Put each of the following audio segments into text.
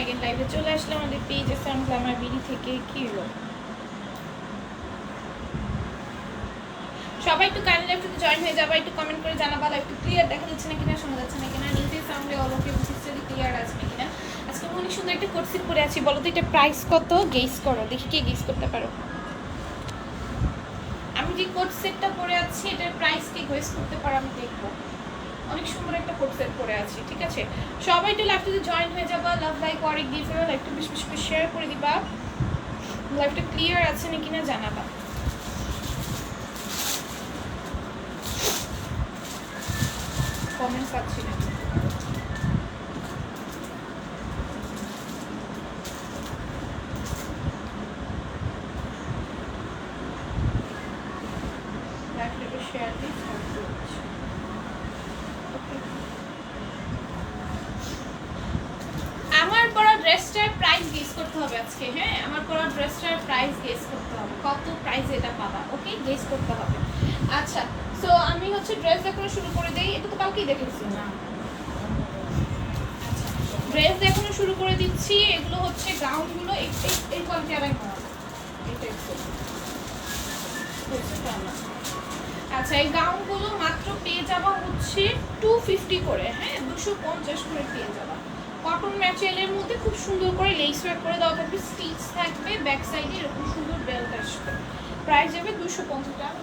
একদিন লাইভে চলে আসলাম আমাদের পেজ গ্লামার বিডি থেকে কি সবাই একটু কাইন্ডলি লাইভটাতে জয়েন হয়ে যাবা, একটু কমেন্ট করে জানাবা লাইভটা ক্লিয়ার দেখা যাচ্ছে না কিনা, শোনা যাচ্ছে না কিনা নিজের সাউন্ডে অল ওকে ক্লিয়ার আছে না কিনা। আজকে অনেক সুন্দর একটা কোর্সিট পরে আছি, বলো তো এটা প্রাইস কত? গেস করো, দেখি কে গেস করতে পারো। আমি যে কোট সেটটা পরে আছি, এটার প্রাইস কি গেস করতে পারো আমি দেখব। অনেক সুন্দর একটা কোট সেট পরে আছি, ঠিক আছে? সবাই একটু লাইফটাতে জয়েন হয়ে যাবা লাভ লাইক অরেক দিয়ে ফেলো লাইফটা বেশ, বেশি শেয়ার করে দিবা। লাইফটা ক্লিয়ার আছে নাকি না জানাবা। কমেন্ট পাচ্ছি না লাইভটাকে শেয়ার দিই ওকে আমার পরা ড্রেসটার প্রাইস গেস করতে হবে আজকে হ্যাঁ আমার পরা ড্রেসটার প্রাইস গেস করতে হবে কত প্রাইস এটা পাবা ওকে গেস করতে হবে। আচ্ছা সো আমি হচ্ছে ড্রেস দেখানো শুরু করে দেই। এটা তো কালকেই দেখেছি না ড্রেস দেখানো শুরু করে দিচ্ছি। এগুলো হচ্ছে গাউনগুলো এই কোয়ালিটি বুঝতে আচ্ছা এই গাউনগুলো মাত্র পেয়ে যাওয়া হচ্ছে টু ফিফটি করে হ্যাঁ? দুশো পঞ্চাশ করে পেয়ে যাওয়া কটন ম্যাটেরিয়ালের মধ্যে খুব সুন্দর করে লেস ওয়ার্ক করে দেওয়া থাকবে। স্টিচ থাকবে ব্যাক সাইডে এরকম সুন্দর বেল্ট আসবে। প্রাইস যাবে দুশো পঞ্চাশ টাকা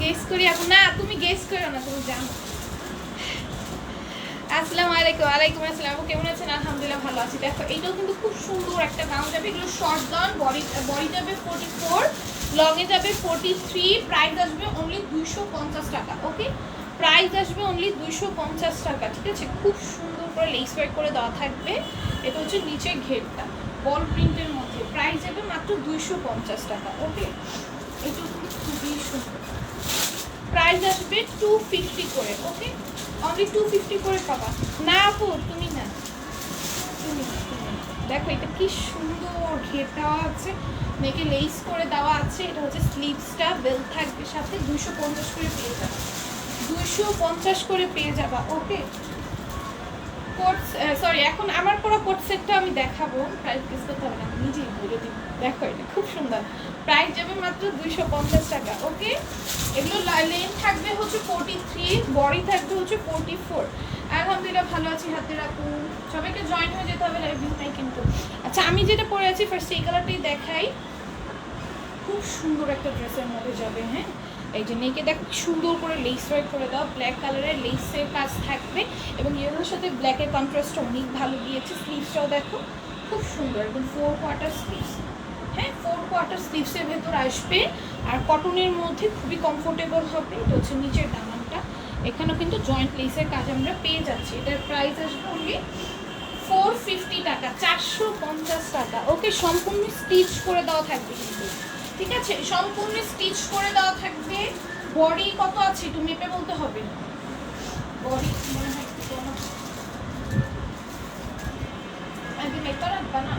গেস করি এখন। না, তুমি গেস করো না, তুমি জানো। আসসালামু আলাইকুম ওয়ালাইকুম আসসালাম। কেমন আছেন? আলহামদুলিল্লাহ ভালো আছি। দেখো, এইটাও কিন্তু খুব সুন্দর একটা গাউন যাবে। এগুলো শর্ট গাউন বডি বডি যাবে ফোর্টি ফোর লংয়ে যাবে ফোর্টি থ্রি প্রাইস আসবে অনলি দুইশো পঞ্চাশ টাকা ওকে প্রাইস আসবে অনলি দুইশো পঞ্চাশ টাকা, ঠিক আছে? খুব সুন্দর করে লেস ওয়ার্ক করে দেওয়া থাকবে। এটা হচ্ছে নিচে ঘেরটা। বল প্রিন্টের মধ্যে। প্রাইস যাবে মাত্র দুইশো পঞ্চাশ টাকা, ওকে? এটা খুবই সুন্দর। প্রাইস আসবে টু ফিফটি করে, ওকে? অনলি টু ফিফটি করে পাবা। না আপু, তুমি না। তুমি। দেখো, এটা কি সুন্দর ঘের দেওয়া আছে। মেয়েকে লেস করে দেওয়া আছে। এটা হচ্ছে স্লিভসটা বেল থাকবে সাথে। দুশো পঞ্চাশ করে পেয়ে যাবা। দুশো পঞ্চাশ করে পেয়ে যাবা, ওকে? কোট সরি এখন আমার পুরো কোট সেটটা আমি দেখাবো। প্রাইস গেস করতে হবে না, নিজেই বলে দিই। দেখো এটা খুব সুন্দর। প্রাইস যাবে মাত্র দুইশো পঞ্চাশ টাকা ওকে এগুলো লেন থাকবে হচ্ছে ফোর্টি থ্রি বডি থাকবে হচ্ছে ফোর্টি ফোর আলহামদুলিল্লাহ ভালো আছি, হাতে রাখুন সবাইকে জয়েন হয়ে যেতে হবে লাইভ নাই কিন্তু। আচ্ছা আমি যেটা পরে আছি ফার্স্ট এই কালারটাই দেখাই। খুব সুন্দর একটা ড্রেসের মধ্যে যাবে হ্যাঁ? এই যে নেকে দেখো সুন্দর করে লেস ওয়ার্ক করে দাও। ব্ল্যাক কালারের লেসের কাজ থাকবে এবং ইয়েলোর সাথে ব্ল্যাকের কন্ট্রাস্টটা অনেক ভালো দিয়েছে। স্লিভসটাও দেখো, খুব সুন্দর একদম ফোর কোয়ার্টার স্লিভস হ্যাঁ ফোর কোয়ার্টার স্লিভসের ভেতর আসবে আর কটনের মধ্যে খুবই কমফোর্টেবল হবে। এটা হচ্ছে নিচের দামানটা এখানেও কিন্তু জয়েন্ট লেসের কাজ আমরা পেয়ে যাচ্ছি। এটার প্রাইস আসবে অনলি ফোর ফিফটি টাকা, চারশো পঞ্চাশ টাকা। ওকে সম্পূর্ণ স্টিচ করে দেওয়া থাকবে। ঠিক আছে, সম্পূর্ণ স্টিচ করে দেওয়া থাকবে। বডি কত আছে একটু মেপে বলতে হবে। বডি মনে হয় আগে মেপে রাখবা না?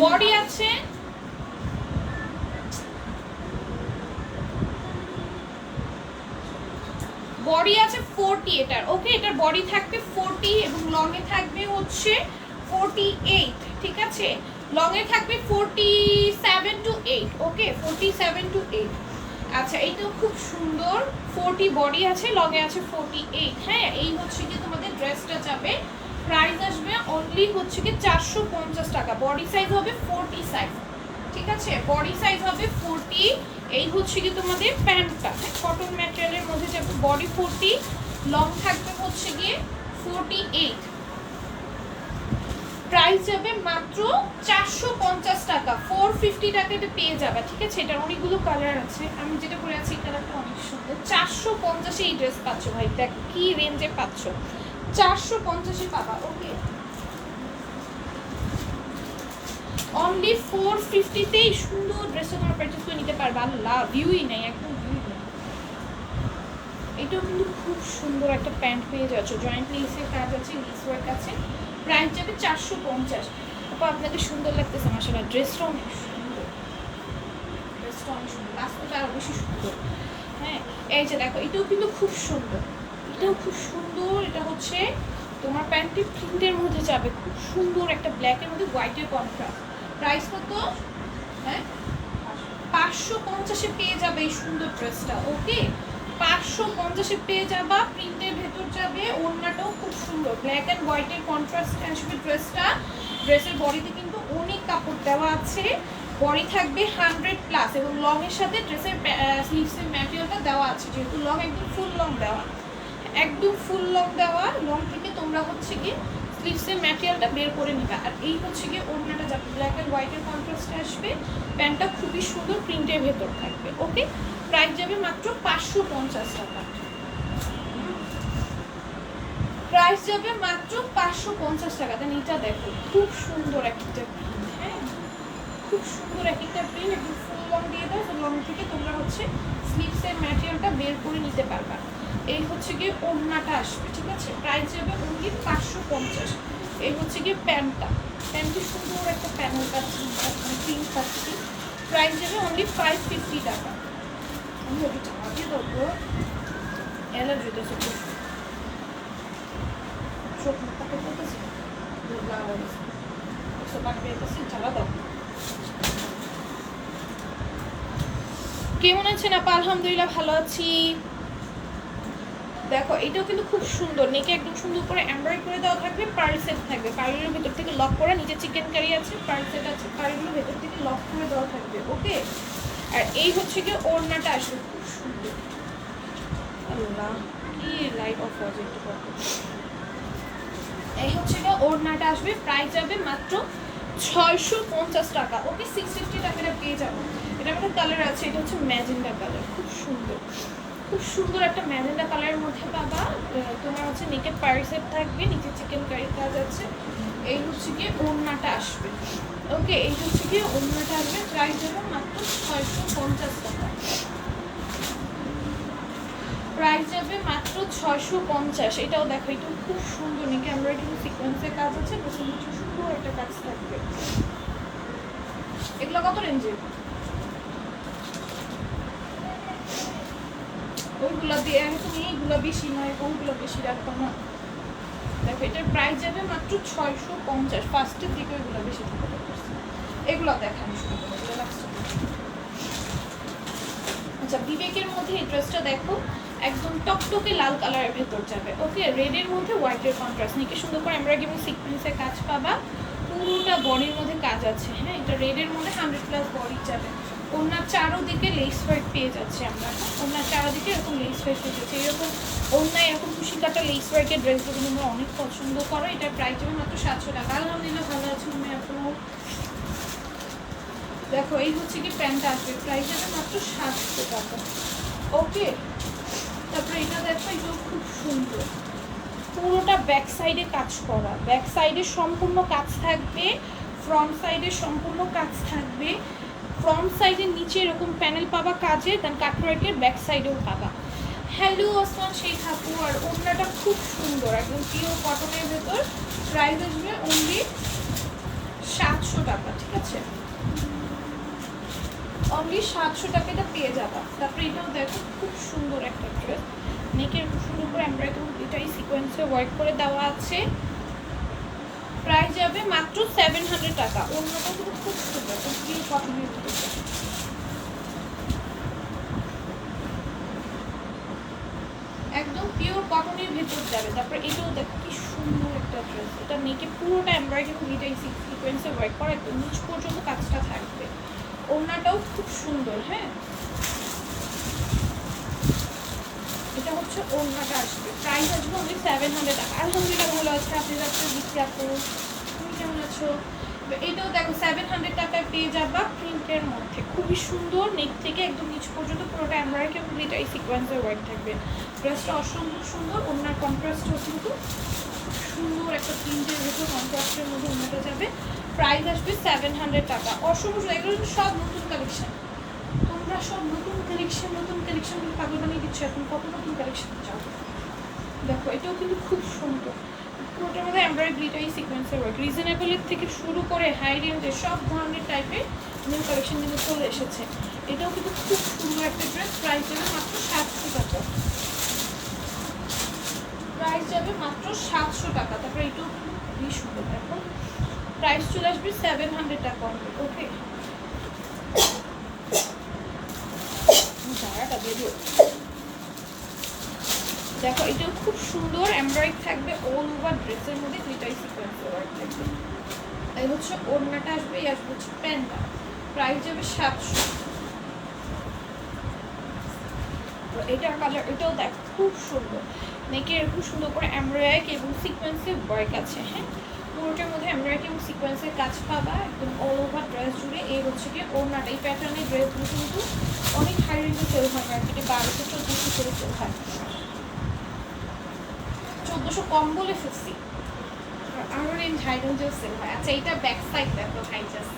বডি আছে। বডি আছে ফোরটি এটার। ওকে এটার বডি থাকবে ফোরটি এবং লং এ থাকবে হচ্ছে ফোরটি এইট ঠিক আছে? লং থাকবে forty seven two eight okay forty seven two eight আচ্ছা এইটাও খুব সুন্দর। ফোরটি বডি আছে লং আছে ফোরটি এইট হ্যাঁ এই হচ্ছে কি তোমাদের ড্রেসটা যাবে। প্রাইস আসবে অনলি হচ্ছে কি চারশো পঞ্চাশ টাকা। বডি সাইজ হবে ফোরটি সাইজ ঠিক আছে? বডি সাইজ হবে ফোরটি এই হচ্ছে কি তোমাদের প্যান্টটা কটন ম্যাটেরিয়ালের মধ্যে যাবে বডি ফোরটি লং থাকবে হচ্ছে গিয়ে ফোরটি এইট প্রাইস যাবে মাত্র চারশো পঞ্চাশ টাকা। ফোর ফিফটি এটা পেয়ে যাবে, ঠিক আছে? এটার অনেকগুলো কালার আছে। আমি যেটা পরে আছি কালারটা অনেক সুন্দর। চারশো পঞ্চাশে এই ড্রেস পাচ্ছ ভাই, দেখ কি রেঞ্জে পাচ্ছ। চারশো পঞ্চাশে পাবা ওকে অনলি ফোর ফিফটিতেই সুন্দর ড্রেসটা তোমার পারচেস করে নিতে পারবে। আল্লাহ ভিউই নেই, একদম ভিউই নেই। এটাও কিন্তু খুব সুন্দর একটা প্যান্ট পেয়ে যাচ্ছ। জয়েন্ট লেসের কাজ আছে লেস ওয়ার্ক আছে। প্রাইস যাবে চারশো পঞ্চাশ। তারপর আপনাকে সুন্দর লাগতেছে মাসালা ড্রেসটা অনেক সুন্দর। ড্রেসটা অনেক সুন্দর। বাস্তবটা আরও বেশি সুন্দর। হ্যাঁ এই যে দেখো, এটাও কিন্তু খুব সুন্দর। এটাও খুব সুন্দর। এটা হচ্ছে তোমার প্যান্টটি প্রিন্টের মধ্যে যাবে। খুব সুন্দর একটা ব্ল্যাকের মধ্যে হোয়াইটের কন্ট্রাস্ট প্রাইস কত? হ্যাঁ পাঁচশো পঞ্চাশে পেয়ে যাবে এই সুন্দর ড্রেসটা ওকে পাঁচশো পঞ্চাশে পেয়ে যাবা, প্রিন্টের ভেতর যাবে, ওড়নাটাও খুব সুন্দর। ব্ল্যাক অ্যান্ড হোয়াইটের কন্ট্রাস্ট আসবে ড্রেসটা ড্রেসের বডিতে কিন্তু অনেক কাপড় দেওয়া আছে। বডি থাকবে হান্ড্রেড প্লাস এবং লং এর সাথে ড্রেসের স্লিভসের ম্যাটেরিয়ালটা দেওয়া আছে, যেহেতু লং একদম ফুল লং দেওয়া। একদম ফুল লং দেওয়া। লং থেকে তোমরা হচ্ছে কি স্লিভসের ম্যাটেরিয়ালটা বের করে নিবা। আর এই হচ্ছে গিয়ে ওড়নাটা যাবে ব্ল্যাক অ্যান্ড হোয়াইটের কন্ট্রাস্টে আসবে, প্যান্টটা খুবই সুন্দর প্রিন্টের ভেতর থাকবে ওকে প্রাইস যাবে মাত্র পাঁচশো পঞ্চাশ টাকা। প্রাইস যাবে মাত্র পাঁচশো পঞ্চাশ টাকা। দেন এটা দেখো, খুব সুন্দর একটা হ্যাঁ? খুব সুন্দর এক একটা প্রিন্ট একদম ফুল লং দিয়ে দাও লং থেকে তোমরা হচ্ছে স্লিভসের ম্যাটেরিয়ালটা বের করে নিতে পারবা। এই হচ্ছে গিয়ে ওড়নাটা আসবে, ঠিক আছে? প্রাইস যাবে অনলি পাঁচশো পঞ্চাশ। এই হচ্ছে গিয়ে প্যান্টটা প্যান্টটি সুন্দর একটা প্যানেল পাচ্ছি প্রিন্ট পাচ্ছি। প্রাইস যাবে অনলি ফাইভ ফিফটি টাকা। আমি ওটি চাপা দিয়ে দেবো অ্যালার্জি হতেছে চোখ মুখটা করতেছি লাল গেছে। একশো টাকা পেয়েছি, চালা দাও। কেমন আছেন আপা? আলহামদুলিল্লাহ ভালো আছি। দেখো, এটাও কিন্তু খুব সুন্দর। নেকে একদম সুন্দর করে এমব্রয়ডারি করে দেওয়া থাকবে পার্ল সেট থাকবে। পার্লের ভেতর থেকে লক করা, নিচে চিকেন কারি আছে পার্ল সেট আছে পার্লগুলো ভেতর থেকে লক করে দেওয়া থাকবে, ওকে? আর এই হচ্ছে কি ওড়নাটা আসবে খুব সুন্দর। আল্লাহ, কি লাইট অফ একটু এই হচ্ছে গিয়ে ওড়নাটা আসবে প্রাইস যাবে মাত্র ছয়শো পঞ্চাশ টাকা, ওকে? সিক্স ফিফটি টাকাটা পেয়ে যাব। এটা একটা কালার আছে, এটা হচ্ছে ম্যাজেন্ডা কালার খুব সুন্দর। খুব সুন্দর একটা ম্যাজেন্ডা কালারের মধ্যে পাবা। তোমার হচ্ছে নিচে পার্সেট থাকবে, নিচে চিকেন কারি কাজ আছে। এই হচ্ছে গিয়ে ওড়নাটা আসবে। ওকে এই হচ্ছে গিয়ে ওড়নাটা আসবে। প্রাইস যাবে মাত্র ছয়শো পঞ্চাশ টাকা। প্রাইস যাবে মাত্র ছয়শো পঞ্চাশ। এটাও দেখো এটাও খুব সুন্দর নাকি আমরা কিন্তু সিকোয়েন্সের কাজ আছে প্রচুর কিছু সুন্দর একটা কাজ থাকবে। এগুলো কত রেঞ্জে এইগুলো বেশি নয় বেশি না। দেখো প্রাইস যাবে মাত্র ছয়শো পঞ্চাশ। ফার্স্টের দিকে ওইগুলো বেশি এগুলো আচ্ছা বিবেকের মধ্যে এই দেখো, একদম টকটকে লাল কালারের ভেতর যাবে। ওকে রেডের মধ্যে হোয়াইটের কন্ট্রাস্ট নিকে সুন্দর করে এমব্রয়ডারি এবং সিকোয়েন্সের কাজ পাবা। পুরোটা বডির মধ্যে কাজ আছে। হ্যাঁ এটা রেডের মধ্যে হান্ড্রেড প্লাস বডি যাবে। ওনার চারোদিকে লেস ওয়ার্ক পেয়ে যাচ্ছে আমরা। ওনার চারোদিকে এরকম লেস ওয়ার্ক পেয়ে যাচ্ছে। এরকম অন্যায় এরকম খুশি কাটা লেস ওয়ার্কের ড্রেসগুলো তোমরা অনেক পছন্দ করো, এটার প্রাইস হবে মাত্র সাতশো টাকা। আলহামদুলিল্লাহ ভালো আছি আমি এখনও দেখো, এই হচ্ছে কি প্যান্টটা আসবে। প্রাইস হবে মাত্র সাতশো টাকা। ওকে তারপরে এটা দেখো এটাও খুব সুন্দর। পুরোটা ব্যাক সাইডে কাজ করা। ব্যাক সাইডে সম্পূর্ণ কাজ থাকবে ফ্রন্ট সাইডে সম্পূর্ণ কাজ থাকবে। ফ্রন্ট সাইডের নিচে এরকম প্যানেল পাবা কাজে দেন কাটওয়ার্কের ব্যাক সাইডেও পাবা। হ্যালো আসমান শেখ আপু আর ওড়নাটা খুব সুন্দর, একদম পিওর কটনের ভেতর। প্রাইস আসবে অনলি সাতশো টাকা, ঠিক আছে? অনলি সাতশো টাকাটা পেয়ে যাবা। তারপরে এটাও দেখো, খুব সুন্দর একটা ড্রেস নেকের খুব সুন্দর করে এমব্রয়ডারি এটাই সিকোয়েন্সে ওয়ার্ক করে দেওয়া আছে। প্রাইস যাবে মাত্র সেভেন হান্ড্রেড টাকা। অন্যটা কিন্তু খুব সুন্দর কটনের একদম পিওর কটনের ভেতর যাবে। তারপর এটাও দেখো, কি সুন্দর একটা ড্রেস এটা নেকে পুরোটা এমব্রয়ডারি এটাই সিকোয়েন্সে ওয়ার্ক করা, একদম নিচ পর্যন্ত কাজটা থাকবে। ওড়নাটাও খুব সুন্দর হ্যাঁ এটা হচ্ছে ওড়নাটা আসবে। প্রাইস আসবে অনলি সেভেন হান্ড্রেড টাকা। আলহামদুলিল্লাহ ভালো আছে আপনি যাচ্ছে দিচ্ছি আপু তুমি কেমন আছো? এটাও দেখো সেভেন হান্ড্রেড টাকায় পেয়ে যাবা প্রিন্টের মধ্যে। খুবই সুন্দর নেক থেকে একদম নিচ পর্যন্ত পুরোটা এমব্রয়ডারি এবং এটাই সিকোয়েন্সের ওয়ার্ক থাকবে। ড্রেসটা অসম্ভব সুন্দর, ওনার কন্ট্রাস্টও কিন্তু সুন্দর একটা প্রিন্টের ভেতর কন্ট্রাস্টের মধ্যে ওনাটা যাবে। প্রাইস আসবে সেভেন হান্ড্রেড টাকা। অসম্ভব এগুলো সব নতুন কালেকশন তোমরা সব নতুন কালেকশন নতুন কালেকশন পাগল বানিয়ে দিচ্ছ এখন। কত নতুন কালেকশন চাও দেখো, এটাও কিন্তু খুব সুন্দর। পুরোটার মধ্যে এমব্রয়ডারি গ্লিটারি সিকোয়েন্সের ওয়ার্ক রিজনেবলের থেকে শুরু করে হাই রেঞ্জের সব ধরনের টাইপের নিউ কালেকশন কিন্তু চলে এসেছে। এটাও কিন্তু খুব সুন্দর একটা ড্রেস প্রাইস যাবে মাত্র সাতশো টাকা। প্রাইস যাবে মাত্র সাতশো টাকা। তারপরে এটাও খুবই সুন্দর। দেখো প্রাইস চলে আসবে সেভেন হান্ড্রেড টাকা। ওকে জায়গাটা দিয়ে দেখো, এটাও খুব সুন্দর এমব্রয়েড থাকবে অল ওভার ড্রেসের মধ্যে দুইটাই সিকোয়েন্স ওয়ার্ক থাকবে। এই হচ্ছে ওড়নাটা আসবে, এই আসবে হচ্ছে প্যান্টটা। প্রাইস যাবে সাতশো। এটার কালার এটাও দেখ, খুব সুন্দর। নেকে এরকম সুন্দর করে এমব্রয়েড এবং সিকোয়েন্সের ওয়ার্ক আছে হ্যাঁ? পুরোটার মধ্যে এমব্রয়েড এবং সিকোয়েন্সের কাজ পাবা, একদম অল ওভার ড্রেস জুড়ে। এই হচ্ছে কি ওড়নাটা। এই প্যাটার্নের ড্রেসগুলো কিন্তু অনেক হাই রেঞ্জে সেল হয় মার্কেটে বারোশো, চোদ্দোশো করে সেল হয়। চোদ্দোশো কম বলে ফেলছি। আরও রেঞ্জ হাই রেঞ্জেও সেল হয়। আচ্ছা এইটা ব্যাক সাইড দেখো হাই জাস্ট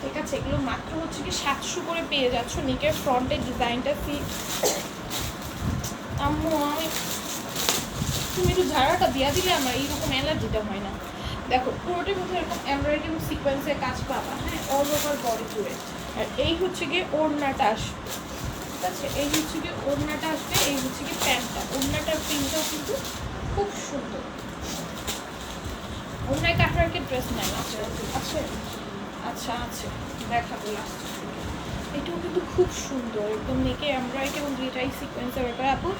ঠিক আছে, এগুলো মাত্র হচ্ছে কি সাতশো করে পেয়ে যাচ্ছ। নিকের ফ্রন্টের ডিজাইনটা সি আমি তুমি একটু ঝাড়াটা দিয়া দিলে আমার এইরকম অ্যালার্জিটা হয় না। দেখো পুরোটাই মধ্যে এরকম এমব্রয়ডারি সিকোয়েন্সের কাজ পাবা হ্যাঁ অল ওভার বডি জুড়ে আর এই হচ্ছে গিয়ে ওড়নাটা আসবে ঠিক আছে? এই হচ্ছে গিয়ে ওড়নাটা আসবে এই হচ্ছে গিয়ে প্যান্টটা। ওড়নাটার প্রিন্টটাও কিন্তু খুব সুন্দর। ওড়নায় কাঠওয়ার্কের ড্রেস নাই আছে আছে? আচ্ছা আছে। দেখাবো লাস্ট এটাও কিন্তু খুব সুন্দর। একদম নেকে এমব্রয়েড এবং দুইটাই সিকোয়েন্সের ব্যাপারে। আপু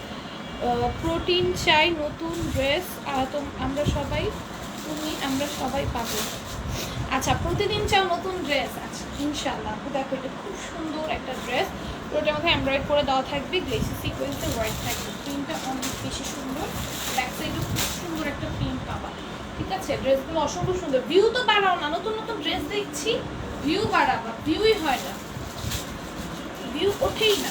প্রোটিন চাই, নতুন ড্রেস আমরা সবাই, তুমি, আমরা সবাই পাবো। আচ্ছা প্রতিদিন চাও নতুন ড্রেস? আচ্ছা ইনশাল্লাহ দেখো, এটা খুব সুন্দর একটা ড্রেস। ওটার মধ্যে এমব্রয়েড করে দেওয়া থাকবে, গ্লেসি সিকোয়েন্সের ওয়ার্ক থাকবে। প্রিন্টটা অনেক বেশি সুন্দর। ব্যাক সাইডেও খুব সুন্দর একটা প্রিন্ট পাবা। ঠিক আছে? ড্রেসগুলো অসম্ভব সুন্দর। ভিউ তো বাড়াও না। নতুন নতুন ড্রেস দেখছি ভিউ বাড়াবা। ভিউই হয় না। ভিউ ওঠেই না।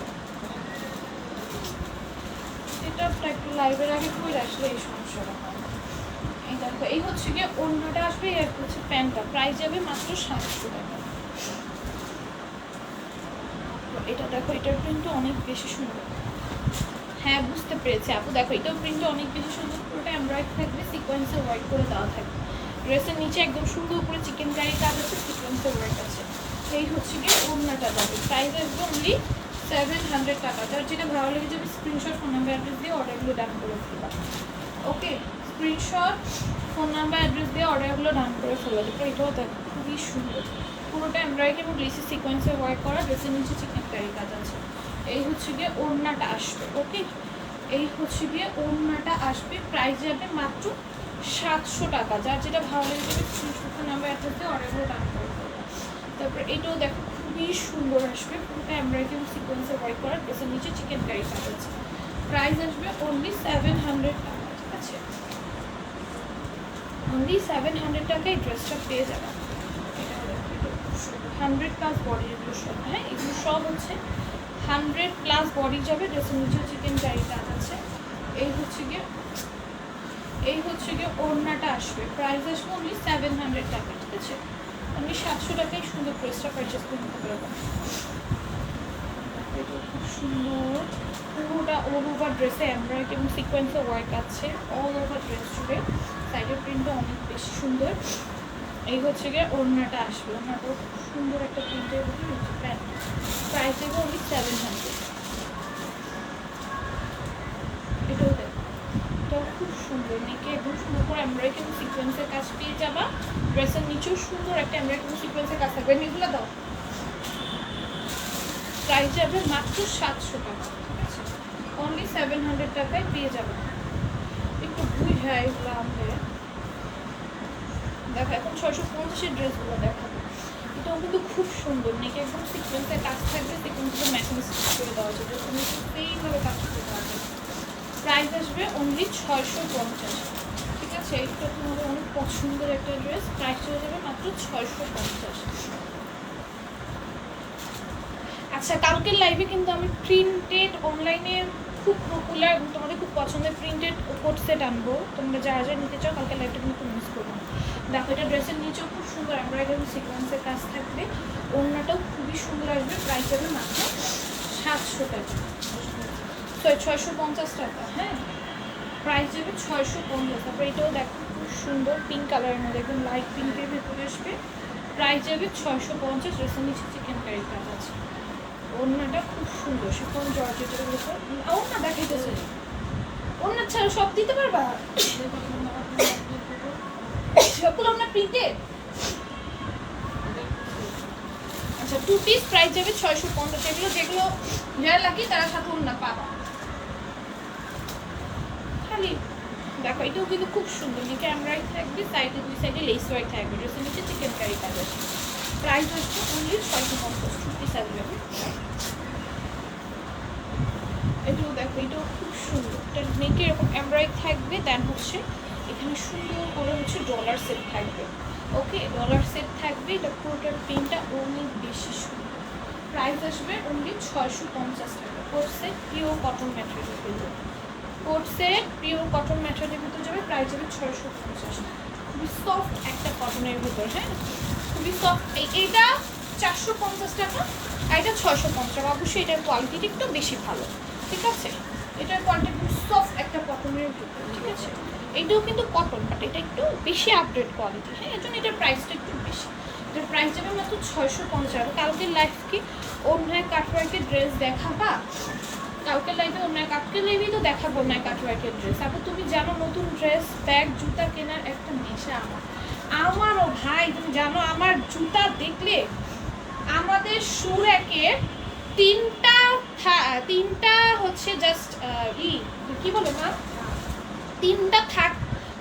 মধ্যে একটু লাইভের আগে করে আসলে এই সমস্যাটা। হয় এই দেখো, এই হচ্ছে গিয়ে অন্যটা আসবে আর হচ্ছে প্যান্টটা। প্রাইস যাবে মাত্র সাতশো টাকা। এটা দেখো, এটার প্রিন্টটা অনেক বেশি সুন্দর। হ্যাঁ বুঝতে পেরেছি আপু। দেখো, এটাও প্রিন্টটা অনেক বেশি সুন্দর। পুরোটা এমব্রয়েড থাকবে সিকোয়েন্সে ওয়ার্ক করে দেওয়া থাকবে। ড্রেসের নিচে একদম সুন্দর করে চিকেন কারি কাজ আছে সিকোয়েন্সে ওয়ার্ক আছে। এই হচ্ছে গিয়ে ওড়নাটা যাবে প্রাইস আসবে অনলি সেভেন হান্ড্রেড টাকা। যার যেটা ভালো লেগে যাবে স্ক্রিনশট ফোন নাম্বার অ্যাড্রেস দিয়ে অর্ডারগুলো ডান করে ফেলবা। Okay screenshot phone number address দিয়ে অর্ডারগুলো ডান করে ফেলবা। দেখো, এটাও দেখো খুবই সুন্দর। পুরোটা এমব্রয়েড এবং গ্লেসি সিকোয়েন্সে ওয়ার্ক করা ড্রেসের নিচে চিকেন কারি কাজ আছে। এই হচ্ছে গিয়ে ওড়নাটা আসবে ওকে এই হচ্ছে গিয়ে ওড়নাটা আসবে প্রাইস যাবে মাত্র সাতশো টাকা। যার যেটা ভালো লেগে যাবে স্ক্রিনশট ফোন নাম্বার অ্যাড্রেস দিয়ে অর্ডারগুলো ডান করে ফেলবা। তারপর এটাও দেখো খুবই সুন্দর আসবে। পুরোটা এমব্রয়ডারি সিকোয়েন্সে ওয়ার্ক করা ড্রেসের নিচে চিকেন কারি আছে। প্রাইস আসবে অনলি সেভেন হান্ড্রেড টাকা, ঠিক আছে? অনলি সেভেন হান্ড্রেড টাকায় ড্রেসটা পেয়ে যাবে। হান্ড্রেড প্লাস বডি এগুলো সব হ্যাঁ? এগুলো সব হচ্ছে হান্ড্রেড প্লাস বডি যাবে ড্রেসের নিচে চিকেন কারি কাজ আছে। এই হচ্ছে গিয়ে, এই হচ্ছে গিয়ে ওড়নাটা আসবে। প্রাইস আসবে অনলি সেভেন হান্ড্রেড টাকা ঠিক আছে? আমি সাতশো টাকায় সুন্দর ড্রেসটা পারচেস করে নিতে পারব। খুব সুন্দর। পুরোটা অল ওভার ড্রেসে এমব্রয়েড এবং সিকোয়েন্সে ওয়ার্ক আছে। অল ওভার ড্রেস জুড়ে। সাইডের প্রিন্টটা অনেক বেশি সুন্দর। এই হচ্ছে গিয়ে ওড়নাটা আসবে ওড়নাটাও খুব সুন্দর একটা প্রিন্টের প্যান্ট প্রাইস দেবো অনলি সেভেন হান্ড্রেড এটাও দেখো এটাও খুব সুন্দর নেকে একদম সুন্দর করে এমব্রয়েড এবং সিকোয়েন্সের কাজ পেয়ে যাবা। ড্রেসের নিচেও সুন্দর একটা এমব্রয়েড এবং সিকোয়েন্সের কাজ থাকবে। এগুলো দাও। প্রাইস যাবে মাত্র সাতশো টাকা। অনলি সেভেন হান্ড্রেড টাকায় পেয়ে যাবে। একটু বুঝ হয়, এগুলো আমাদের দেখো, এখন ছয়শো পঞ্চাশের ড্রেসগুলো দেখাবো এটাও কিন্তু খুব সুন্দর। নেকে একদম সিকোয়েন্সের কাজ থাকবে। সিকোয়েন্সের ম্যাচিং করে দেওয়া যাবে তুমি সেইভাবে কাজ করে দেওয়া যাবে প্রাইস আসবে অনলি ছয়শো পঞ্চাশ। ঠিক আছে? এটা তোমাদের অনেক পছন্দের একটা ড্রেস প্রাইস চলে যাবে মাত্র ছয়শো পঞ্চাশ। আচ্ছা কালকের লাইভে কিন্তু আমি প্রিন্টেড অনলাইনে খুব পপুলার এবং তোমাদের খুব পছন্দের প্রিন্টেড কোট সেট আনব। তোমরা যারা যারা নিতে চাও কালকে লাইভটা কিন্তু মিস করব দেখো, এটা ড্রেসের নিচেও খুব সুন্দর এমব্রয়ডারি সিকোয়েন্সের কাজ থাকবে। ওড়নাটাও খুবই সুন্দর আসবে প্রাইস হবে মাত্র সাতশো টাকা। ছয়শো পঞ্চাশ টাকা হ্যাঁ? প্রাইস যাবে ছয়শো পনেরো। তারপর এটাও দেখো, খুব সুন্দর পিঙ্ক কালারের মধ্যে, একদম লাইট পিঙ্কের ভেতরে আসবে। প্রাইস যাবে ছয়শো পঞ্চাশ ড্রেসের নিচে চিকেন কারি কাজ আছে। ওড়নাটা খুব সুন্দর, সে শিফন জর্জেটের উপর? ওড়না দেখাইতেছে। ওড়না ছাড়া সব দিতে পারবা? সবগুলো আপনার প্রিন্টেড আচ্ছা টু পিস প্রাইস যাবে ছয়শো পঞ্চাশ। এগুলো যেগুলো যারা লাগে তারা সাথে ওড়না পাবা। খালি দেখো, এটাও কিন্তু খুব সুন্দর। নিচে এমব্রয়ডারি থাকবে সাইডে দুই সাইডে লেস ওয়ার্ক থাকবে। ড্রেসের নিচে চিকেন কারি কাজ আছে প্রাইস হচ্ছে অনলি ছয়শো পঞ্চাশ পিস অ্যাভেলেবল এটাও দেখো, এটাও খুব সুন্দর। এটা নেকে এরকম এমব্রয়ডারি থাকবে দেন হচ্ছে এখানে সুন্দর করে হচ্ছে ডলার সেট থাকবে। ওকে ডলার সেট থাকবে, এটা পুরোটার প্রিন্টটা অনেক বেশি সুন্দর। প্রাইস আসবে অনলি ছয়শো পঞ্চাশ টাকা। Set pure cotton material set pure cotton ম্যাটেরিয়ালের ভিতরে যাবে, প্রাইস যাবে ছয়শো পঞ্চাশ। খুবই সফট একটা কটনের ভিতর হ্যাঁ? খুবই সফট এইটা চারশো পঞ্চাশ টাকা, আর এটা ছয়শো পঞ্চাশ টাকা। অবশ্যই এটার কোয়ালিটিটা একটু বেশি ভালো, ঠিক আছে? এটার কোয়ালিটি খুব সফট একটা কটনের ভিতর, ঠিক আছে? এটাও কিন্তু কটন বাট এটা একটু বেশি আপডেট কোয়ালিটি হ্যাঁ? এর জন্য এটার প্রাইসটা একটু বেশি। এটার প্রাইস যাবে মাত্র ছয়শো পঞ্চাশ কালকের লাইফ কি অন্যায় কাটওয়ার্কের ড্রেস দেখাবা? কালকে লাইভে অন্যায় কালকে লাইভেই তো দেখাবো অন্যায় কাটওয়ার্কের ড্রেস তারপর তুমি জানো নতুন ড্রেস ব্যাগ জুতা কেনার একটা নেশা আমার। আমারও ভাই, তুমি জানো, আমার জুতা দেখলে আমাদের সুরেকের তিনটা থা- তিনটা হচ্ছে জাস্ট ই, কি বলো মা? তিনটা থাক,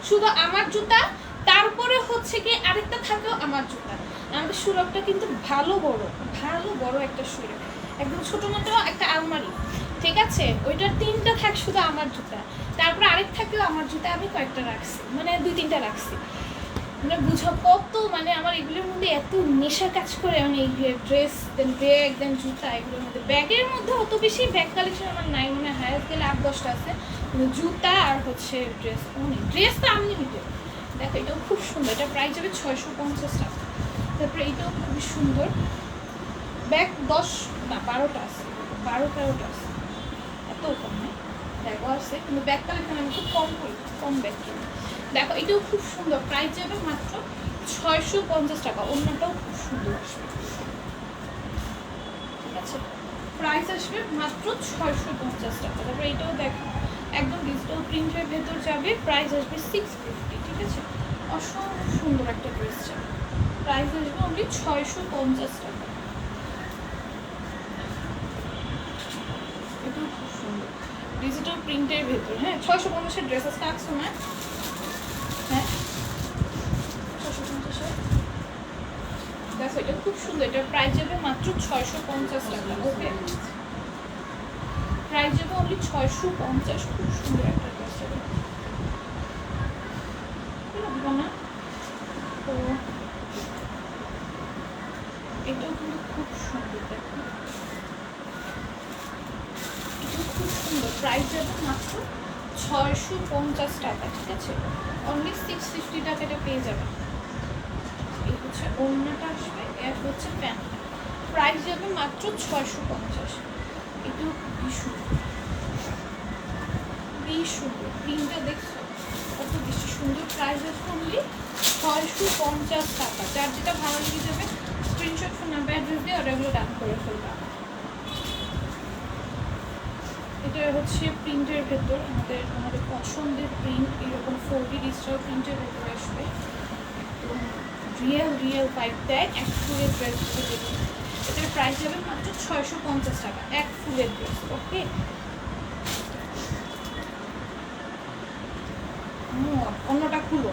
শুধু আমার জুতা, তারপরে হচ্ছে কি আরেকটা থাকেও আমার জুতা। আমাদের সুরকটা কিন্তু ভালো বড় ভালো বড় একটা সুরক একদম ছোট মতো একটা আলমারি। ঠিক আছে? ওইটার তিনটা থাক শুধু আমার জুতা। তারপরে আরেক থাকেও আমার জুতা আমি কয়েকটা রাখছি। মানে দুই, তিনটা রাখছি। মানে বুঝো কত মানে আমার এগুলোর মধ্যে এত নেশা কাজ করে। মানে এই ড্রেস দেন ব্যাগ দেন জুতা, এগুলোর মধ্যে। ব্যাগের মধ্যে অত বেশি ব্যাগ কালেকশন আমার নাই মানে হায়ার গেলে আট, দশটা আছে। জুতা আর হচ্ছে ড্রেস অনেক। ড্রেস তো আনলিমিটেড দেখো, এটাও খুব সুন্দর। এটা প্রাইস যাবে ছয়শো পঞ্চাশ টাকা। তারপরে এটাও খুবই সুন্দর। ব্যাগ দশ না, বারোটা আছে। বারো তেরোটা আছে। এত কম নেই। ব্যাগও আছে কিন্তু ব্যাগ কালেকশন আমি খুব কম করি, কম ব্যাগ কিনি। দেখো, এটাও খুব সুন্দর। প্রাইস যাবে মাত্র ছয়শো পঞ্চাশ টাকা। অন্যটাও খুব সুন্দর আসবে। ঠিক আছে? প্রাইস আসবে মাত্র ছয়শো পঞ্চাশ টাকা। তারপরে এটাও দেখো। একদম ডিজিটাল প্রিন্টের ভেতর যাবে। প্রাইস আসবে সিক্স ফিফটি ঠিক আছে? অসম্ভব সুন্দর একটা ড্রেস যাবে। প্রাইস আসবে অনলি ছয়শো পঞ্চাশ টাকা এটাও খুব সুন্দর ডিজিটাল প্রিন্টের ভেতর হ্যাঁ? ছয়শো পঞ্চাশের ড্রেস আছে আসছো না হ্যাঁ? ছশো পঞ্চাশে দেখো, এটা খুব সুন্দর, এটার প্রাইস যাবে মাত্র ছয়শো পঞ্চাশ টাকা ওকে প্রাইস যাবে অনলি ছয়শো পঞ্চাশ, খুব সুন্দর একটা ড্রেস যাবে। না? তো, এটাও কিন্তু খুব সুন্দর, দেখো এটাও খুব সুন্দর প্রাইস যাবে মাত্র ছয়শো পঞ্চাশ টাকা, ঠিক আছে? অনলি সিক্স ফিফটি টাকা এটা পেয়ে যাবে। এই হচ্ছে অন্যটা আসবে, এর হচ্ছে প্যান্টটা প্রাইস যাবে মাত্র ছয়শো পঞ্চাশ। এটাও খুবই সুন্দর প্রিন্টটা দেখছ? কত বেশি সুন্দর প্রাইস আছে অনলি ছয়শো পঞ্চাশ টাকা। যার যেটা ভালো লেগে যাবে স্ক্রিনশট ফোন নাম্বার অ্যাড্রেস দিয়ে অর্ডারগুলো ডান করে ফেলবা। এটা হচ্ছে প্রিন্টের ভেতর, আমাদের আমাদের পছন্দের প্রিন্ট এরকম ফোর ডি ডিজিটাল প্রিন্টের ভেতর আসবে। একদম রিয়েল রিয়েল পাইপ দেয় এক ফুলের ড্রেস এটার প্রাইস যাবে মাত্র ছয়শো পঞ্চাশ টাকা, এক ফুলের ড্রেস ওকে অন্যটা খুলো।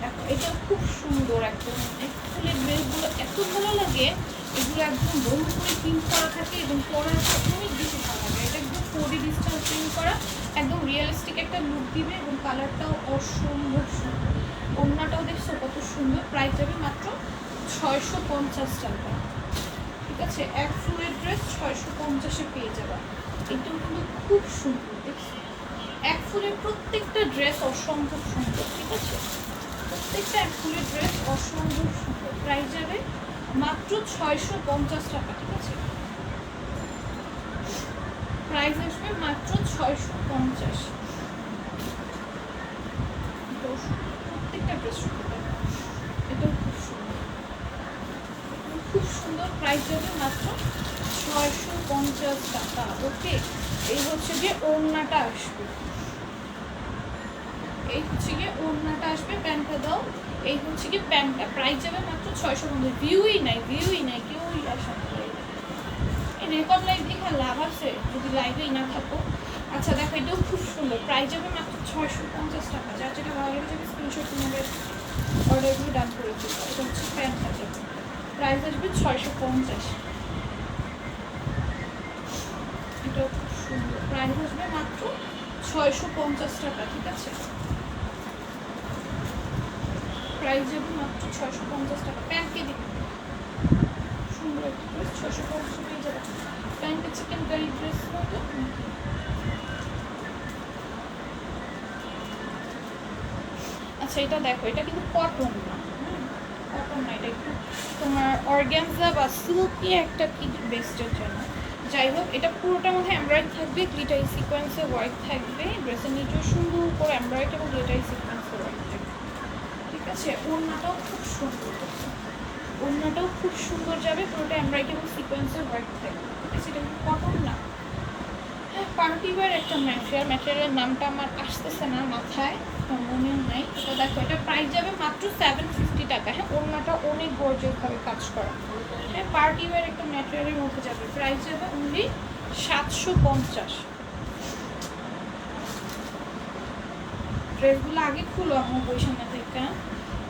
দেখো। এটা খুব সুন্দর একদম। এক ফুলের ড্রেসগুলো এত ভালো লাগে। এগুলো একদম বড় করে প্রিন্ট করা থাকে এবং পরার পর অনেক বেশি ভালো লাগে। এটা একদম ফোরডি ডিজিটাল প্রিন্ট করা, একদম রিয়েলিস্টিক একটা লুক দিবে এবং কালারটাও অসম্ভব সুন্দর। ওড়নাটাও দেখছ কত সুন্দর প্রাইস যাবে মাত্র ছয়শো পঞ্চাশ টাকা। ঠিক আছে? এক ফুলের ড্রেস ছয়শো পঞ্চাশে পেয়ে যাবা। এটাও কিন্তু খুব সুন্দর, দেখছি? এক ফুলের প্রত্যেকটা ড্রেস অসম্ভব সুন্দর, ঠিক আছে? প্রত্যেকটা এক ফুলের ড্রেস অসম্ভব সুন্দর। প্রাইস যাবে মাত্র ছয়শো পঞ্চাশ টাকা, ঠিক আছে? প্রাইস আসবে মাত্র ছয়শো পঞ্চাশ। প্রত্যেকটা ড্রেস খুব সুন্দর। খুব প্রাইস যাবে মাত্র ছয়শো পঞ্চাশ টাকা। ওকে এই হচ্ছে যে ওড়নাটা আসবে। এই হচ্ছে গিয়ে ওড়নাটা আসবে, প্যান্টটা দাও। এই হচ্ছে গিয়ে প্যান্টটা। প্রাইস যাবে মাত্র ছয়শো পঞ্চাশ ভিউই নাই ভিউই নাই, কেউই আসা এই রেকর্ড লাইভ দেখে লাভ আছে, যদি লাইভেই না থাকো। আচ্ছা দেখো, এটাও খুব সুন্দর। প্রাইস যাবে মাত্র ছয়শো পঞ্চাশ টাকা। যার যেটা ভালো লেগে যাবে স্ক্রিনশট তোমাদের অর্ডারগুলো ডান করে দেবো এটা হচ্ছে প্যান্টটা যাবে প্রাইস আসবে ছয়শো পঞ্চাশ। এটাও খুব সুন্দর। প্রাইস আসবে মাত্র ছয়শো পঞ্চাশ টাকা, ঠিক আছে? প্রাইস যাবে মাত্র ছয়শো পঞ্চাশ টাকা। প্যান্টকে দিন সুন্দর একটা ড্রেস ছশো পঞ্চাশ পেয়ে যাবে। প্যান্টে চিকেন কারি ড্রেস মতো। আচ্ছা এটা দেখো, এটা কিন্তু কটন না। কটন না, এটা একটু তোমার অর্গ্যানজা বা সিল্কি একটা কি বেস্টের জন্য। যাই হোক, এটা পুরোটার মধ্যে এমব্রয়েড থাকবে গ্লিটারি সিকোয়েন্সে ওয়ার্ক থাকবে। ড্রেসের নিচেও সুন্দর করে এমব্রয়েড এবং গ্লিটারি সিকোয়েন্সে আছে, ওড়নাটাও খুব সুন্দর ওড়নাটাও খুব সুন্দর যাবে পুরোটা এমব্রয়েড এবং সিকোয়েন্সের ওয়ার্ক থাকবে ঠিক আছে? কটন না? হ্যাঁ পার্টিওয়ার একটা ম্যাটেরিয়াল ম্যাটেরিয়ালের নামটা আমার আসতেছে না মাথায় মনেও নাই। তো দেখো, এটা প্রাইস যাবে মাত্র সেভেন ফিফটি টাকা। হ্যাঁ ওড়নাটা অনেক গর্জেসভাবে কাজ করা। হ্যাঁ পার্টিওয়ার একটা ম্যাটেরিয়ালের মধ্যে যাবে প্রাইস যাবে অনলি সাতশো পঞ্চাশ। ড্রেসগুলো আগে খুলো আমার সামনে থেকে।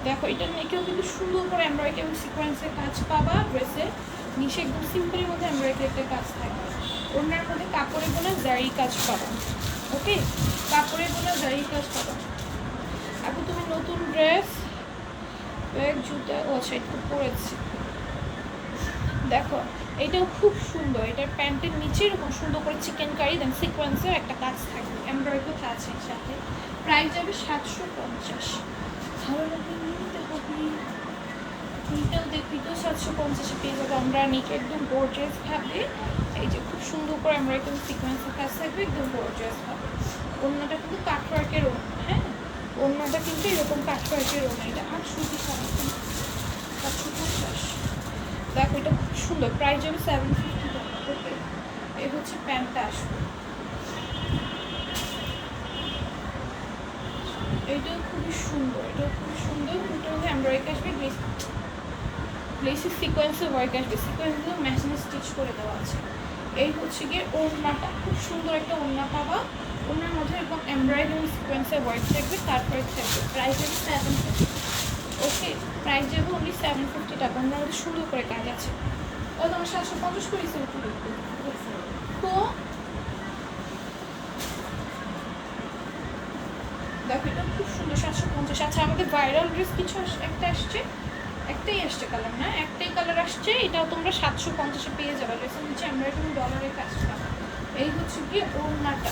দেখো, এটা নিকেও কিন্তু সুন্দর করে এমব্রয়েডারি এবং সিকোয়েন্সের কাজ পাবা ড্রেসে নিচে একদম সিম্পলের মধ্যে এমব্রয়েডারি একটা কাজ থাকবে। ওনার মধ্যে কাপড়ে বোনা জারি কাজ পাবা। ওকে? কাপড়ে বোনা জারি কাজ পাবা। এখন তুমি নতুন ড্রেস ব্যাগ, জুতা, ও আচ্ছা একটু পরেছি। দেখো, এটাও খুব সুন্দর। এটার প্যান্টের নিচে এরকম সুন্দর করে চিকেন কারি দেন সিকোয়েন্সের একটা কাজ থাকবে। এমব্রয়েডারি আছে এর সাথে। প্রাইস যাবে সাতশো পঞ্চাশ। ভালো হবে দেখবি তো সাতশো পঞ্চাশে পেয়ে যাব। আমরা নিচে একদম গোর্জিয়াস ভাবে এই যে খুব সুন্দর করে আমরা একদম সিকোয়েন্সের কাজ থাকবে, একদম গোর্জিয়াস ভাবে অন্যটা কিন্তু কাঠওয়ার্কের ওড়না হ্যাঁ? অন্যটা কিন্তু এরকম কাঠওয়ার্কের ওড়না। এটা আটশো কি সাতশো পঞ্চাশ দেখো, এটা খুব সুন্দর। প্রাইস যাবে সেভেন ফিফটি টাকা। ওকে? এই হচ্ছে প্যান্টটা আসবে। এটাও খুবই সুন্দর। এটাও খুবই সুন্দর। এটার মধ্যে এমব্রয়ডারি আসবে গ্লেসি সিকোয়েন্সের ওয়ার্ক আসবে। সিকোয়েন্সগুলো ম্যাচিং স্টিচ করে দেওয়া আছে। এই হচ্ছে গিয়ে ওড়নাটা। খুব সুন্দর একটা ওড়না পাবা। ওড়নার মধ্যে এরকম এমব্রয়ডারি সিকোয়েন্সের ওয়ার্ক থাকবে। তারপরে থাকবে প্রাইস যাবে সেভেন ফিফটি ওকে প্রাইস যাবে অনলি সেভেন ফিফটি টাকা। ওনার মধ্যে সুন্দর করে কাজ আছে। ও তোমার সাতশো পঞ্চাশ করে হিসেবে তুলে তো দেখো, এটা খুব সুন্দর, সাতশো পঞ্চাশ। আচ্ছা আমাদের ভাইরাল ড্রেস কিছু একটা আসছে। একটাই আসছে কালার না? একটাই কালার আসছে এটাও তোমরা সাতশো পঞ্চাশে পেয়ে যাবে। ড্রেসের হচ্ছে আমরা এরকম ডলারের কাজটা এই হচ্ছে কি ওড়নাটা।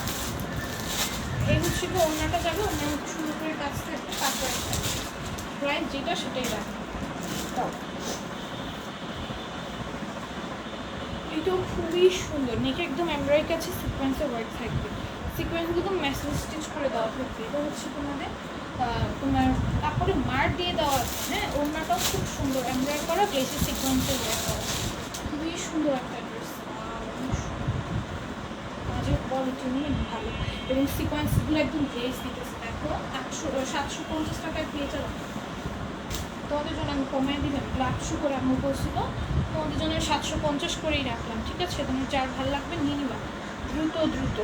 এই হচ্ছে কি ওড়নাটা যাবে মধ্যে সুন্দর করে কাজ থাকবে তারপরে প্রাইস যেটা সেটাই রাখবে। এটাও খুবই সুন্দর। নিচে একদম এমব্রয়ডারি কাছে সিকোয়েন্সের ওয়ার্ক থাকবে। সিকোয়েন্সগুলো মেশিন স্টিচ করে দেওয়া থাকবে। এটা হচ্ছে তোমাদের তোমার কাপড়ে মার দিয়ে দেওয়া আছে হ্যাঁ? ওড়নাটাও খুব সুন্দর। এমব্রয়ডারি করা বেশি সিকোয়েন্সের ওয়ার্ক করা খুবই সুন্দর একটা ড্রেস। কাজের কোয়ালিটি নিয়ে ভালো। এবং সিকোয়েন্সগুলো একদম গ্লেজ দিতেছে। দেখো, আটশো সাতশো পঞ্চাশ টাকায় পেয়ে যাব। তোমাদের জন্য আমি কমিয়ে দিলাম। আটশো করে আমি বলছিল। তোমাদের জন্য সাতশো পঞ্চাশ করেই রাখলাম, ঠিক আছে? তোমার যার ভালো লাগবে নিয়ে নিবা। দ্রুত দ্রুত,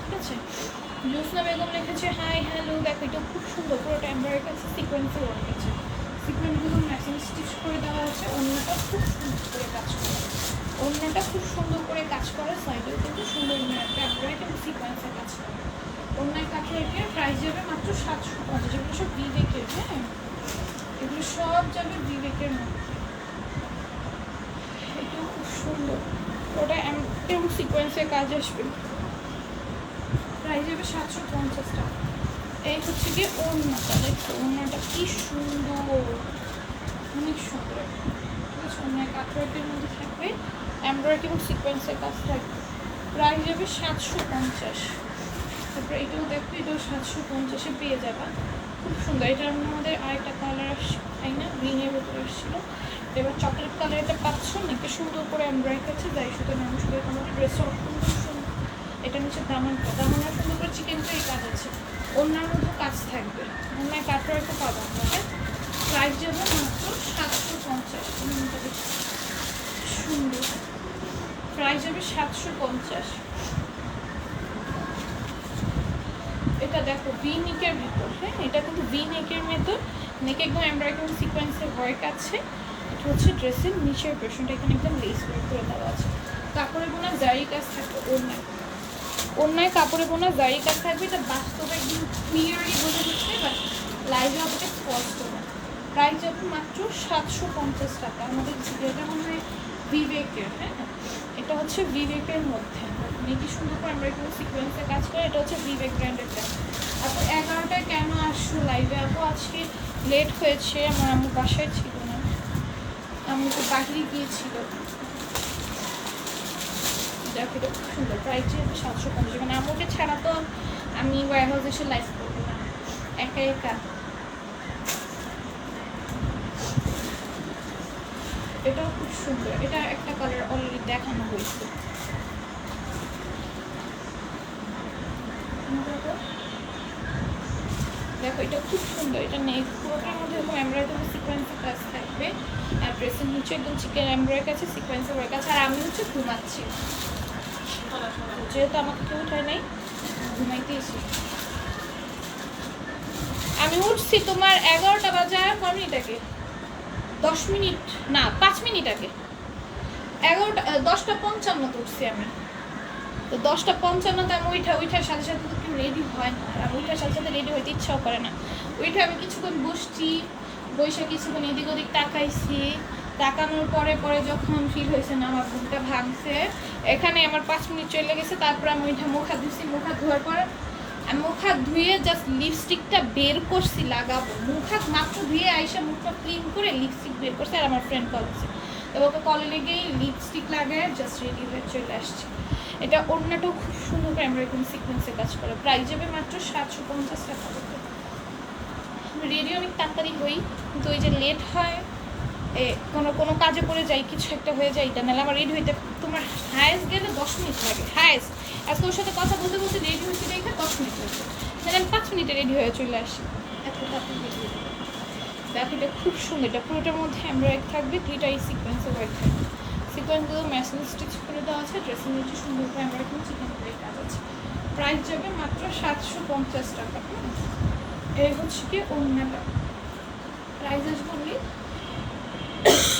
ঠিক আছে? জ্যোৎস্না বেগম লিখেছে হাই হ্যালো দেখো, এটা খুব সুন্দর, পুরোটা এমব্রয়ডারি কাছে সিকোয়েন্সের ওয়ার্ক আছে। সিকোয়েন্সগুলো ম্যাচিং স্টিচ করে দেওয়া আছে, অন্যটা খুব সুন্দর করে কাজ করা অন্যটা খুব সুন্দর করে কাজ করা সাইডেও কিন্তু সুন্দর এমব্রয়ডারি এবং সিকোয়েন্সের কাজ করা। অন্যায় কাঠের প্রাইস যাবে মাত্র সাতশো পঞ্চাশ, এগুলো সব বিবেকের হ্যাঁ? এগুলো সব যাবে বিবেকের মধ্যে। এটাও খুব সুন্দর। ওটা এম- এরকম সিকোয়েন্সের কাজ আসবে। প্রাইস যাবে সাতশো পঞ্চাশ টাকা। এই হচ্ছে গিয়ে ওড়নাটা। দেখো ওড়নাটা কি সুন্দর। অনেক সুন্দর। ঠিক আছে অনেক কাঠওয়ার্কের মধ্যে থাকবে। এমব্রয়ডারি এবং সিকোয়েন্সের কাজ থাকবে। প্রাইস যাবে সাতশো পঞ্চাশ। তারপরে এটাও দেখো, এটাও সাতশো পঞ্চাশে পেয়ে যাবা। খুব সুন্দর। এটার আমাদের আরেকটা কালার আসছে, তাই না? গ্রিনের ভেতরে আসছিল। এবার চকলেট কালার এটা পাচ্ছ? নাকি সুন্দর করে এমব্রয়ডারি আছে যাই শুধু নাম শুধু তোমাদের সুন্দর এটা নিচে দামানটা দামানের সুন্দর করে চিকেন ফ্রাই কাজ আছে। অন্যান্য তো কাজ থাকবে। অন্য কাঠটা তো পাবো। আপনাদের প্রাইস যাবে মাত্র সাতশো পঞ্চাশ। সুন্দর। প্রাইস যাবে সাতশো পঞ্চাশ। এটা দেখো ভি নেকের ভেতর। হ্যাঁ এটা কিন্তু ভি নেকের ভেতর। নেকে একদম এমব্রয়ডারি সিকোয়েন্সের ওয়ার্ক আছে। এটা হচ্ছে ড্রেসের নিচের পোর্শনটা এখানে একদম লেস ওয়ার্ক করে দেওয়া আছে। কাপড়ে বোনা জারি কাজ থাকবে ওড়নায় ওড়নায় কাপড়ে বোনা জারি কাজ থাকবে, এটা বাস্তবে একদম ক্লিয়ারলি বোঝা যাচ্ছে বাট লাইভে আপনাকে স্পষ্ট না প্রাইস যাবে মাত্র সাতশো পঞ্চাশ টাকা। আমাদের যেটা মনে হয় বিবেকের হ্যাঁ? এটা হচ্ছে বিবেকের মধ্যে। মানে কি সুন্দর করে আমরা একটু সিকোয়েন্সে কাজ করে, এটা হচ্ছে বিবেক ব্র্যান্ডের ব্র্যান্ড আপু, এগারোটায় কেন আসছো লাইভে আপু, আজকে লেট হয়েছে, আমার আমার বাসায় ছিল না। আমি তো বাহিরে গিয়েছিল। দেখো খুব সুন্দর। প্রাইস যেহেতু সাতশো পঞ্চাশ মানে আম্মুকে ছাড়া তো আমি ওয়ার হাউস এসে লাইভ করব না। একা একা। এটাও খুব সুন্দর। এটা একটা কালার অলরেডি দেখানো হয়েছে। দেখো, এটা খুব সুন্দর। এটা নেই, পুরোটার মধ্যে এরকম এমব্রয়ডারি সিকোয়েন্সের কাজ থাকবে। আর ড্রেসের নিচে একদম চিকেন এমব্রয়ডারি আছে সিকোয়েন্সের আছে আর আমি হচ্ছে ঘুমাচ্ছি। যেহেতু আমাকে কেউ উঠায় নাই ঘুমাইতে এসে আমি উঠছি তোমার এগারোটা বাজার কয় মিনিট আগে? দশ মিনিট, না, পাঁচ মিনিট আগে। এগারোটা দশটা পঞ্চান্ন উঠছি আমি। তো দশটা পঞ্চান্নতে আমি উঠা, উঠার সাথে সাথে তো কেউ রেডি হয় না। আর উঠার সাথে সাথে রেডি হইতে ইচ্ছাও করে না। উঠে আমি কিছুক্ষণ বসছি বসে কিছুক্ষণ এদিক ওদিক তাকাইছি। তাকানোর পরে পরে যখন ফিল হয়েছে না, আমার ঘুমটা ভাঙছে, এখানে আমার পাঁচ মিনিট চলে গেছে, তারপর আমি ওইটা মুখ হাত মুখ হাত ধোয়ার পর আমি মুখ হাত ধুয়ে জাস্ট লিপস্টিকটা বের করছি, লাগাবো। মুখ হাত মাত্র ধুয়ে আইসা মুখটা ক্লিন করে লিপস্টিক বের করছে, আর আমার ফ্রেন্ড কল করছে তো ওকে কলে লেগেই লিপস্টিক লাগায় জাস্ট রেডি হয়ে চলে আসছে। এটা অন্যটাও খুব সুন্দর করে আমরা এরকম সিকোয়েন্সে কাজ করে। প্রাইস যাবে মাত্র সাতশো পঞ্চাশ টাকা। রেডি অনেক তাড়াতাড়ি হই, কিন্তু ওই যে লেট হয় কোনো কোনো কাজে পড়ে যাই কিছু একটা হয়ে যায় এটা নাহলে আমার রেডি হইতে, তোমার হায়েস্ট গেলে দশ মিনিট লাগে হায়েস্ট আজকে ওর সাথে কথা বলতে বলতে রেডি হয়েছে দেখে দশ মিনিট হয়েছে। তাহলে আমি পাঁচ মিনিটে রেডি হয়ে চলে আসি। এত হয়ে খুব সুন্দর, এটা পুরোটার মধ্যে এমব্রয়েড থাকবে, দুইটা এই সিকোয়েন্সে ওয়ার্ক থাকবে। সিকোয়েন্সগুলো মেশিন স্টিচ করে দেওয়া আছে ড্রেসিং নিচে সুন্দর করে এমব্রয়েড করে চিকেন করে কাজ আছে। প্রাইস যাবে মাত্র সাতশো পঞ্চাশ টাকা। এই হচ্ছে কি অন্যটা প্রাইস আসবে